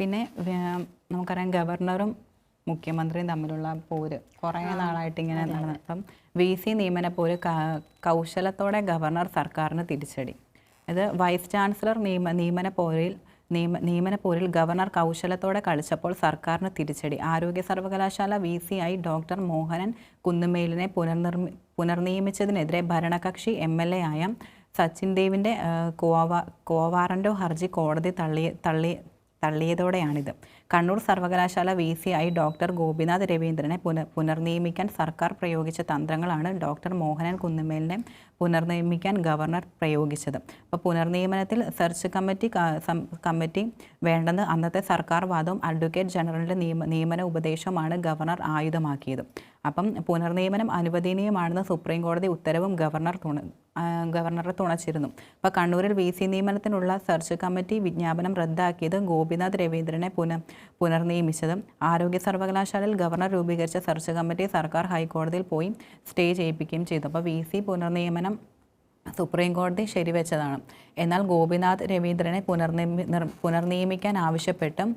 പിന്നെ നമുക്കറിയാം ഗവർണറും മുഖ്യമന്ത്രിയും തമ്മിലുള്ള പോര് കുറേ നാളായിട്ട് ഇങ്ങനെ നടന്നു. അപ്പം വി സി നിയമന പോര് കൗശലത്തോടെ ഗവർണർ സർക്കാരിന് തിരിച്ചടി. ഇത് വൈസ് ചാൻസലർ നിയമ നിയമന പോരിൽ നിയമ നിയമന പോരിൽ ഗവർണർ കൗശലത്തോടെ കളിച്ചപ്പോൾ സർക്കാരിന് തിരിച്ചടി. ആരോഗ്യ സർവകലാശാല വി സി ഐ ഡോക്ടർ മോഹനൻ കുന്നുമേലിനെ പുനർനിർമ്മി പുനർനിയമിച്ചതിനെതിരെ ഭരണകക്ഷി എം എൽ എ ആയ സച്ചിൻ ദേവിന്റെ കോവാ കോവാറന്റോ ഹർജി കോടതി തള്ളി തള്ളി തള്ളിയതോടെയാണിത്. കണ്ണൂർ സർവകലാശാല വി സി ഐ ഡോക്ടർ ഗോപിനാഥ് രവീന്ദ്രനെ പുനർ പുനർനിയമിക്കാൻ സർക്കാർ പ്രയോഗിച്ച തന്ത്രങ്ങളാണ് ഡോക്ടർ മോഹനൻ കുന്നുമേലിനെ പുനർനിയമിക്കാൻ ഗവർണർ പ്രയോഗിച്ചത്. അപ്പോൾ പുനർനിയമനത്തിൽ സെർച്ച് കമ്മിറ്റി കമ്മിറ്റി വേണ്ടെന്ന് അന്നത്തെ സർക്കാർ വാദവും അഡ്വക്കേറ്റ് ജനറലിന്റെ നിയമ നിയമന ഉപദേശവുമാണ് ഗവർണർ ആയുധമാക്കിയത്. അപ്പം പുനർനിയമനം അനുവദനീയമാണെന്ന് സുപ്രീം കോടതി ഉത്തരവും ഗവർണർ തുണ ഗവർണറെ തുണച്ചിരുന്നു. അപ്പോൾ കണ്ണൂരിൽ വി സി നിയമനത്തിനുള്ള സെർച്ച് കമ്മിറ്റി വിജ്ഞാപനം റദ്ദാക്കിയത് ഗോപിനാഥ് രവീന്ദ്രനെ പുന പുനർനിയമിച്ചതും. ആരോഗ്യ സർവകലാശാലയിൽ ഗവർണർ രൂപീകരിച്ച സെർച്ച് കമ്മിറ്റി സർക്കാർ ഹൈക്കോടതിയിൽ പോയി സ്റ്റേ ചെയ്യിപ്പിക്കുകയും ചെയ്തു. അപ്പോൾ വി സി പുനർനിയമനം സുപ്രീം കോടതി ശരിവെച്ചതാണ്. എന്നാൽ ഗോപിനാഥ് രവീന്ദ്രനെ പുനർനിയമി പുനർനിയമിക്കാൻ ആവശ്യപ്പെട്ടും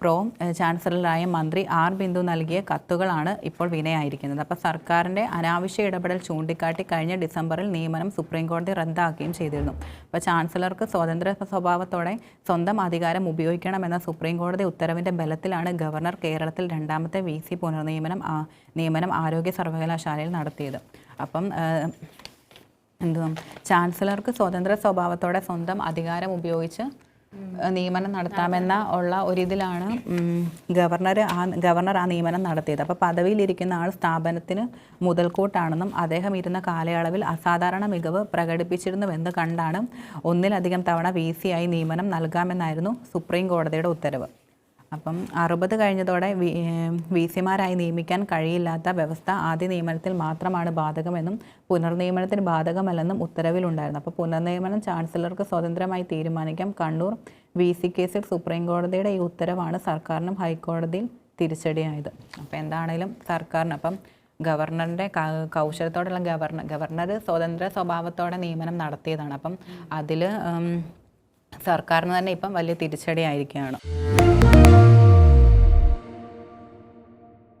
പ്രോ ചാൻസലറായ മന്ത്രി ആർ ബിന്ദു നൽകിയ കത്തുകളാണ് ഇപ്പോൾ വിനയായിരിക്കുന്നത്. അപ്പോൾ സർക്കാരിന്റെ അനാവശ്യ ഇടപെടൽ ചൂണ്ടിക്കാട്ടി കഴിഞ്ഞ ഡിസംബറിൽ നിയമനം സുപ്രീം കോടതി റദ്ദാക്കുകയും ചെയ്തിരുന്നു. അപ്പോൾ ചാൻസലർക്ക് സ്വതന്ത്ര സ്വഭാവത്തോടെ സ്വന്തം അധികാരം ഉപയോഗിക്കണമെന്ന സുപ്രീം കോടതി ഉത്തരവിന്റെ ബലത്തിലാണ് ഗവർണർ കേരളത്തിൽ രണ്ടാമത്തെ വി സി പുനർനിയമനം നിയമനം ആരോഗ്യ സർവകലാശാലയിൽ നടത്തിയത്. അപ്പം എന്തുവാ? ചാൻസലർക്ക് സ്വതന്ത്ര സ്വഭാവത്തോടെ സ്വന്തം അധികാരം ഉപയോഗിച്ച് നിയമനം നടത്താമെന്ന ഉള്ള ഒരിതിലാണ് ഗവർണർ ആ ഗവർണർ ആ നിയമനം നടത്തിയത്. അപ്പോൾ പദവിയിലിരിക്കുന്ന ആൾ സ്ഥാപനത്തിന് മുതൽക്കൂട്ടാണെന്നും അദ്ദേഹം ഇരുന്ന കാലയളവിൽ അസാധാരണ മികവ് പ്രകടിപ്പിച്ചിരുന്നുവെന്ന് കണ്ടാണ് ഒന്നിലധികം തവണ വി സി ആയി നിയമനം നൽകാമെന്നായിരുന്നു സുപ്രീം കോടതിയുടെ ഉത്തരവ്. അപ്പം അറുപത് കഴിഞ്ഞതോടെ വി സിമാരായി നിയമിക്കാൻ കഴിയില്ലാത്ത വ്യവസ്ഥ ആദ്യ നിയമനത്തിൽ മാത്രമാണ് ബാധകമെന്നും പുനർനിയമനത്തിന് ബാധകമല്ലെന്നും ഉത്തരവിലുണ്ടായിരുന്നു. അപ്പോൾ പുനർനിയമനം ചാൻസലർക്ക് സ്വതന്ത്രമായി തീരുമാനിക്കാം. കണ്ണൂർ വി സി കേസിൽ സുപ്രീം കോടതിയുടെ ഈ ഉത്തരവാണ് സർക്കാരിനും ഹൈക്കോടതിയിൽ തിരിച്ചടിയായത്. അപ്പോൾ എന്താണേലും സർക്കാരിന് അപ്പം ഗവർണറിന്റെ കൗശലത്തോടുള്ള ഗവർണർ ഗവർണർ സ്വതന്ത്ര സ്വഭാവത്തോടെ നിയമനം നടത്തിയതാണ്. അപ്പം അതിൽ സർക്കാരിന് തന്നെ ഇപ്പം വലിയ തിരിച്ചടിയായിരിക്കുകയാണ്